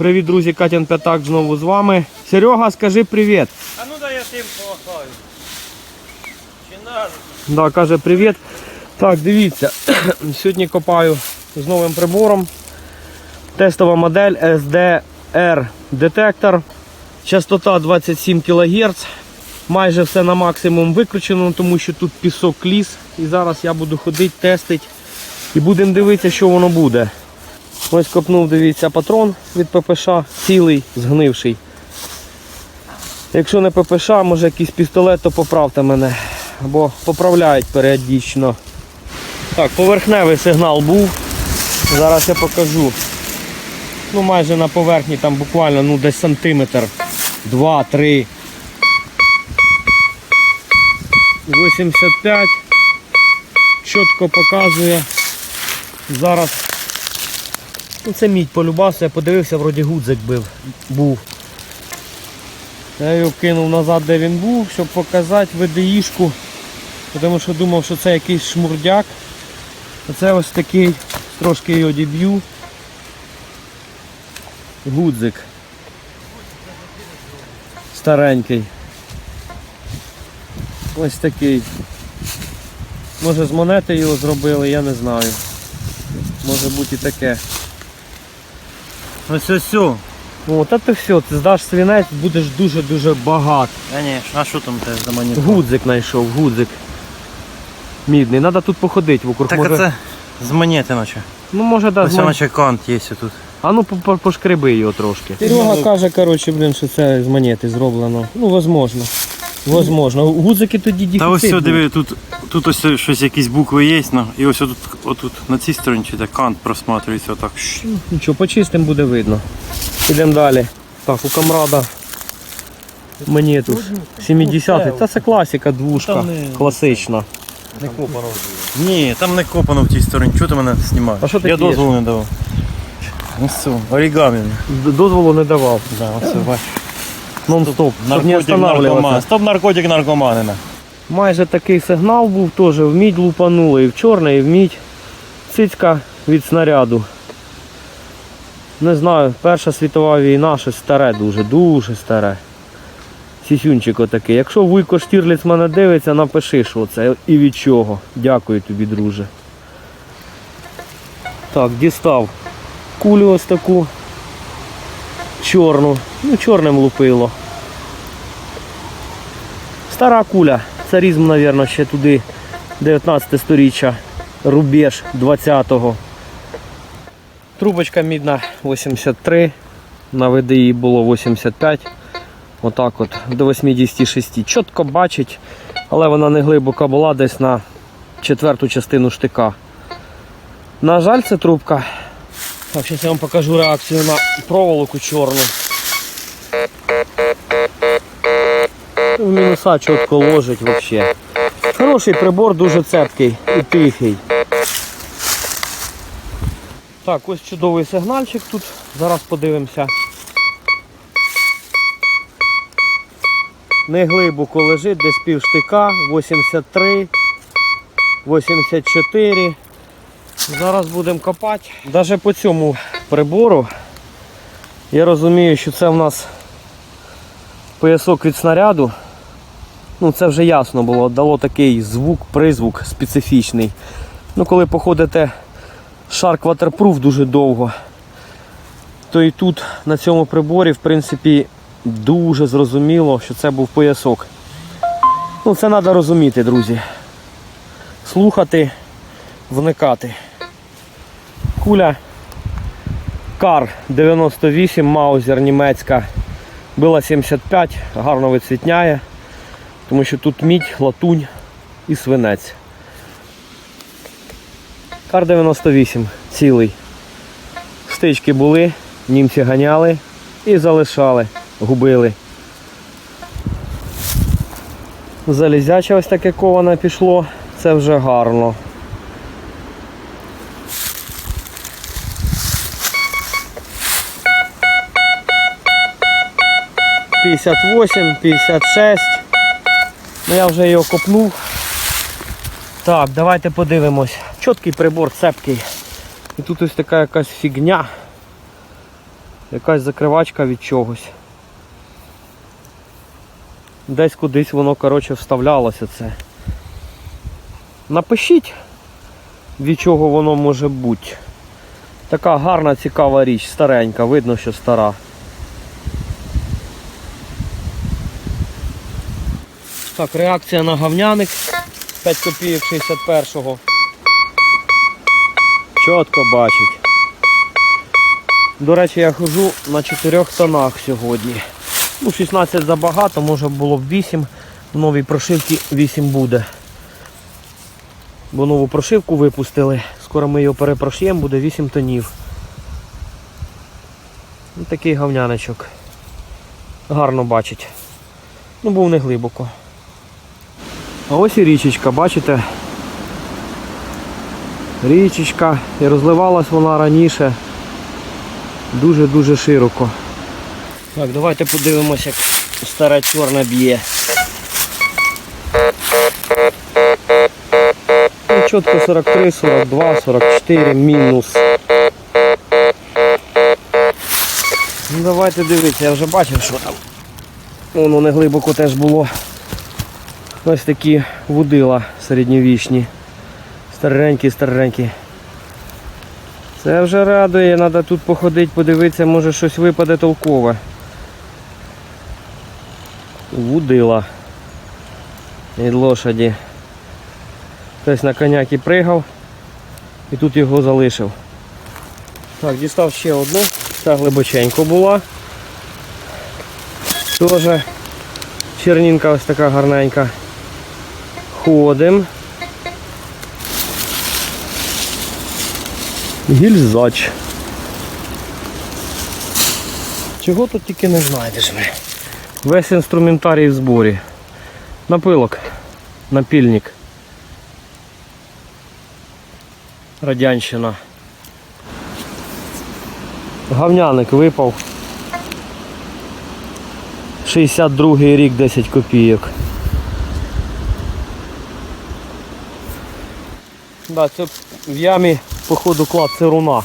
Привіт, друзі, Катян П'ятак знову з вами. Серега, скажи привіт. А ну дай я тим помахаю. Чи надо? Да, каже привіт. Так, дивіться, сьогодні копаю з новим прибором. Тестова модель SDR детектор. Частота 27 кГц. Майже все на максимум викручено, тому що тут пісок ліс. І зараз я буду ходити, тестити. І будемо дивитися, що воно буде. Ось копнув, дивіться, патрон від ППШ, цілий, згнивший. Якщо не ППШ, може якийсь пістолет, то поправте мене. Або поправляють періодично. Так, поверхневий сигнал був. Зараз я покажу. Ну майже на поверхні, там буквально ну, десь сантиметр. Два-три. 85. Чітко показує. Зараз. Ну, це мідь полюбався, я подивився, вроді гудзик бив, був. Я його кинув назад, де він був, щоб показати ВДІшку. Тому що думав, що це якийсь шмурдяк. Це ось такий, трошки його діб'ю. Гудзик. Старенький. Ось такий. Може з монети його зробили, я не знаю. Може бути і таке. Ось ось все. О, та ти все, ти здаш свинець, будеш дуже-дуже багат. Конечно, а що там теж за монету? Гудзик знайшов, гудзик. Мідний. Треба тут походити вокруг. Так може... а це з монети наче. Ну може да, Ось мон- наче кант є тут. А ну по- по- пошкреби його трошки. Серега каже, коротше, блін, що це з монети зроблено. Ну, возможно. Возможно. Гудзики тоді дефіцит. Та ось все, був. диви, тут, тут ось щось якісь букви є, ну, і ось тут, отут на цій стороні чи де кант просматривається отак. Нічого, почистим буде видно. Ідемо далі. Так, у камрада. Мені тут 70-й. Та це класика, двушка. Класична. Не копано. Ні, там не копано в тій стороні. Чого ти мене знімаєш? А що Я дозволу не давав. Ну все, орігамі. Дозволу не давав. Да, оце бачиш. Нон-стоп. Щоб не Наркотик наркоман. останавливатися. Стоп наркотик наркоманина. Майже такий сигнал був теж в мідь лупанули, і в чорне, і в мідь. Цицька від снаряду. Не знаю, Перша світова війна, щось старе дуже, дуже старе. Сісюнчик отакий. Якщо Вуйко Штірліц мене дивиться, напиши, що це і від чого. Дякую тобі, друже. Так, дістав кулю ось таку чорну. Ну, чорним лупило. Стара куля. Царізм, мабуть, ще туди 19 сторіччя. Рубеж 20-го. Трубочка мідна 83. На ВДІ було 85. Отак от до 86. Чітко бачить, але вона не глибока була десь на четверту частину штика. На жаль, це трубка. Так, зараз я вам покажу реакцію на проволоку чорну. В мінуса чітко ложить вообще. Хороший прибор, дуже цепкий і тихий. Так, ось чудовий сигнальчик тут. Зараз подивимося. Не глибоко лежить, десь пів штика, 83, 84. Зараз будемо копати. Навіть по цьому прибору я розумію, що це в нас поясок від снаряду. Ну це вже ясно було, дало такий звук, призвук специфічний. Ну коли походите шарк Waterproof дуже довго, то і тут на цьому приборі в принципі дуже зрозуміло, що це був поясок. Ну це треба розуміти, друзі. Слухати, вникати. Куля Кар 98, Маузер німецька. Била 75, гарно висвітняє, тому що тут мідь, латунь і свинець. Кар 98 цілий. Стички були, німці ганяли і залишали, губили. Залізяче ось таке коване пішло, це вже гарно. П'ятдесят восемь, п'ятдесят шесть. Ну я вже його копнув. Так, давайте подивимось. Чіткий прибор, цепкий. І тут ось така якась фігня. Якась закривачка від чогось. Десь кудись воно, коротше, вставлялося це. Напишіть, від чого воно може бути. Така гарна, цікава річ, старенька, видно, що стара. Так, реакція на гавняник 5 копійок 61-го. Чітко бачить. До речі, я хожу на 4 тонах сьогодні. Ну, 16 забагато, може було б 8. В новій прошивці 8 буде. Бо нову прошивку випустили. Скоро ми його перепрошиємо, буде 8 тонів. Ось такий гавняничок. Гарно бачить. Ну, був не глибоко. А ось і річечка, бачите? Річечка. І розливалась вона раніше дуже-дуже широко. Так, давайте подивимося, як старе чорне б'є. Ну, чітко 43, 42, 44, мінус. Ну, давайте дивитися, я вже бачив, що там. Воно не глибоко теж було. Ось такі вудила середньовічні. Старенькі, старенькі. Це вже радує, треба тут походити, подивитися, може щось випаде толкове. Вудила від лошаді. Хтось на коняки пригав і тут його залишив. Так, дістав ще одну. Ця глибоченько була. Теж чернінка ось така гарненька. Ходим. Гільзач. Чого тут тільки не знайдеш ви? Весь інструментарій в зборі. Напилок, напільник. Радянщина. Гавняник випав. 62 рік 10 копійок. Да, це в ямі, походу, клад цируна.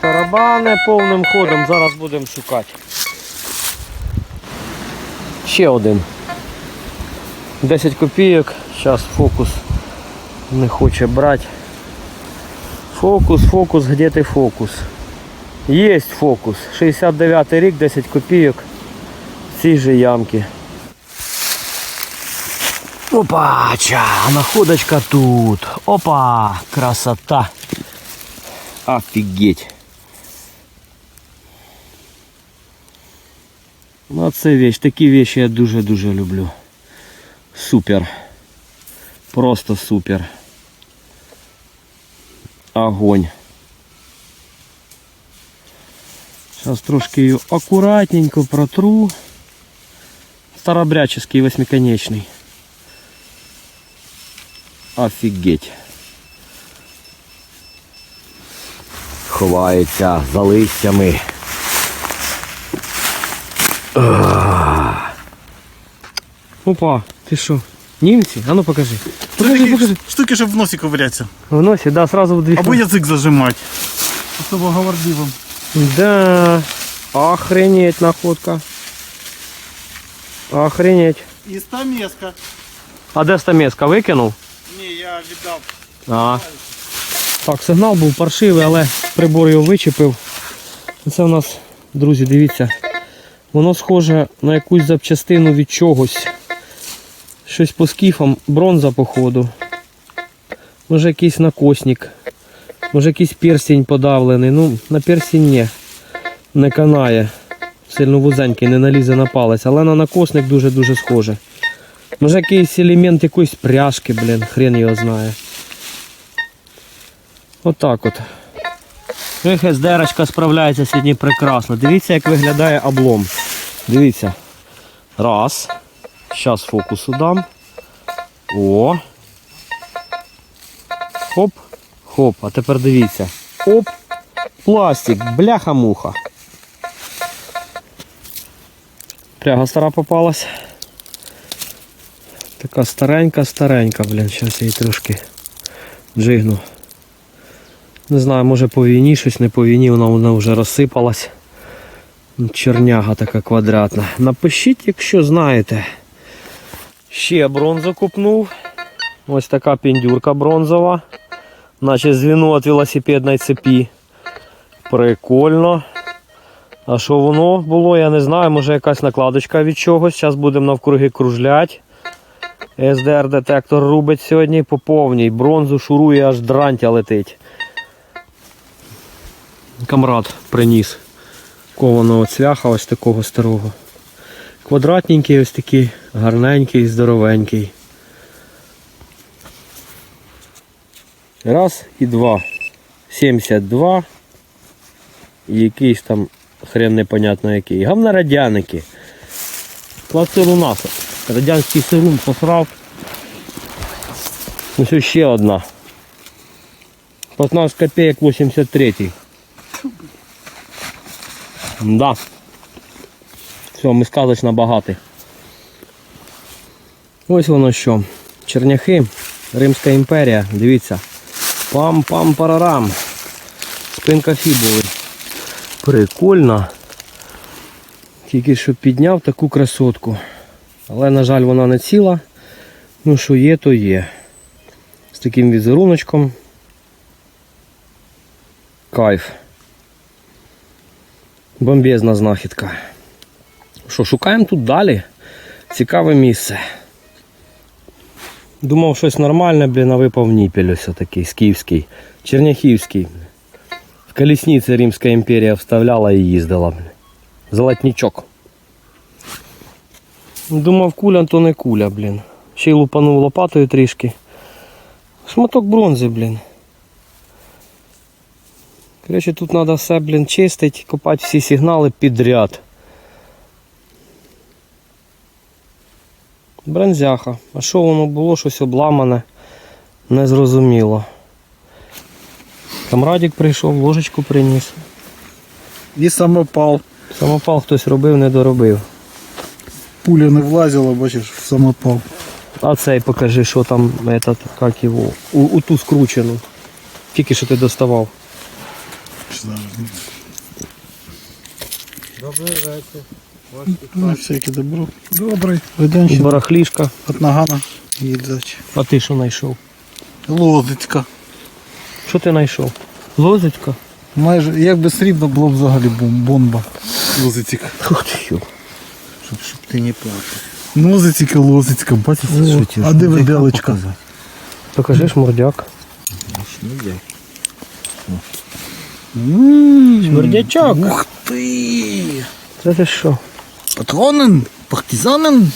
Тарабани повним ходом, зараз будемо шукати. Ще один. 10 копійок, зараз фокус не хоче брати. Фокус, фокус, где ти фокус? Є фокус. 69 рік, 10 копійок. В цій же ямки. Опача, находочка тут. Опа, красота. Офигеть. Ну це вещь, такі вещи я дуже-дуже люблю. Супер. Просто супер. Огонь. Сейчас трошки ее аккуратненько протру. Старобряческий восьмиконечный. Офігеть. Ховається за листями. Ах. Опа, ти що? Німці? А ну покажи. Покажи, покажи. Штуки, щоб в носі ковыряться. В носі, да, сразу в дві. Або язик зажимати. Особо говорливим. Да. Охренеть находка. Охренеть. І стамеска. А де стамеска? Викинув? Я віддав. А. Так, сигнал був паршивий, але прибор його вичепив. Це у нас, друзі, дивіться. Воно схоже на якусь запчастину від чогось. Щось по скіфам, бронза походу. Може якийсь накосник. Може якийсь перстень подавлений. Ну, на перстень ні. Не канає. Сильно вузенький, не налізе на палець, але на накосник дуже-дуже схоже. Може якийсь елемент якоїсь пряжки, блін, хрен його знає. Отак от. СДРочка справляється сьогодні прекрасно. Дивіться, як виглядає облом. Дивіться. Раз. Зараз фокусу дам. О. Хоп. Хоп. А тепер дивіться. Оп. Пластик. Бляха-муха. Пряга стара попалась. Така старенька, старенька, блін. Зараз її трошки джигну. Не знаю, може по війні щось не по війні, вона, вона вже розсипалась. Черняга така квадратна. Напишіть, якщо знаєте. Ще бронзу купнув. Ось така піндюрка бронзова. Наче звіно від велосипедної цепі. Прикольно. А що воно було, я не знаю. Може якась накладочка від чогось. Зараз будемо навкруги кружлять. СДР-детектор рубить сьогодні по повній. Бронзу шурує, аж дрантя летить. Камрад приніс кованого цвяха ось такого старого. Квадратненький, ось такий, гарненький, здоровенький. Раз і два. 72. Якийсь там хрен непонятно який. Гавнорадяники. Пластилу нас. Радянський сирун посрав. Ось ще одна. 15 копеек 83. Да. Все, ми сказочно багаті. Ось воно що. Черняхи, Римська імперія, дивіться. Пам-пам-парарам. Спинка фібули. Прикольно. Тільки що підняв таку красотку. Але, на жаль, вона не ціла. Ну, що є, то є. З таким візеруночком. Кайф. Бомбезна знахідка. Що, шукаємо тут далі. Цікаве місце. Думав щось нормальне, блін, а випав ніпель ось такий скіфський. Черняхівський. В колісниці Римська імперія вставляла і їздила. Блін. Думав, куля, то не куля, блін. Ще й лупанув лопатою трішки. Шматок бронзи, блін. Короче, тут треба все, блін, чистити, копати всі сигнали підряд. Бронзяха. А що воно було, щось обламане, незрозуміло. Камрадік прийшов, ложечку приніс. І самопал. Самопал хтось робив, не доробив. Пуля не влазила, бачиш, в самопал. А цей покажи, що там, этот, як його, у, у ту скручену. Тільки що ти доставав. Ну, всяке добро. Добрий. Радянщина. Барахлішка. От нагана їдзач. А ти що знайшов? Лозицька. Що ти знайшов? Лозочка? Майже, якби срібно було б взагалі бомба. Лозицька. Ух ти. Щоб, щоб ти не плакав. Лозицька, лозицька, бачиш? Що тебе, А де виделочка? Покажи шмурдяк. Я. Шмурдячок. Ух ти! Це ти що? Патронен, партизанен.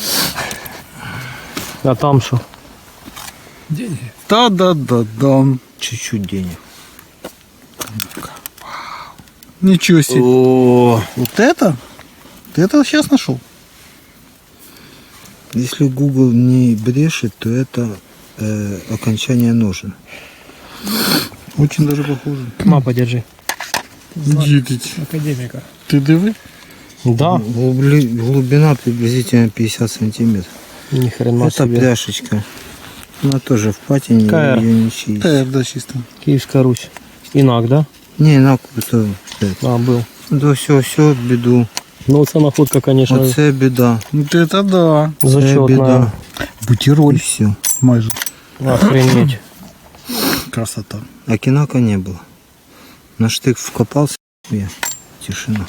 А там що? Та-да-да-дам. Чуть-чуть денег. Ничего себе. О, Вот это? Ты это сейчас нашел? если Google не брешет, то это э, окончание ножен. Очень даже похоже. Ма, подержи. Дітить. Академіка. Ти диви? Да. Глубли- глубина приблизительно 50 сантиметров. Ні хрена это собі. пляшечка. Она тоже в патине, Какая? ее не чистить. Та да, чисто. Київська Русь. Інак, да? Не, на круто. А, був. Да все, все, біду. Ну це находка, конечно, Оце біда. Ну ты это да. Це зачетна. біда. І Бутероль. все. Майже. Охренеть. Красота. А кинака не было. На штык вкопался, я. Тишина.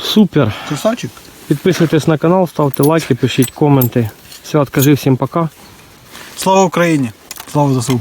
Супер. Красавчик. Підписуйтесь на канал, ставте лайки, пишіть коменти. Все, откажи всім пока. Слава Україні. Слава ЗСУ.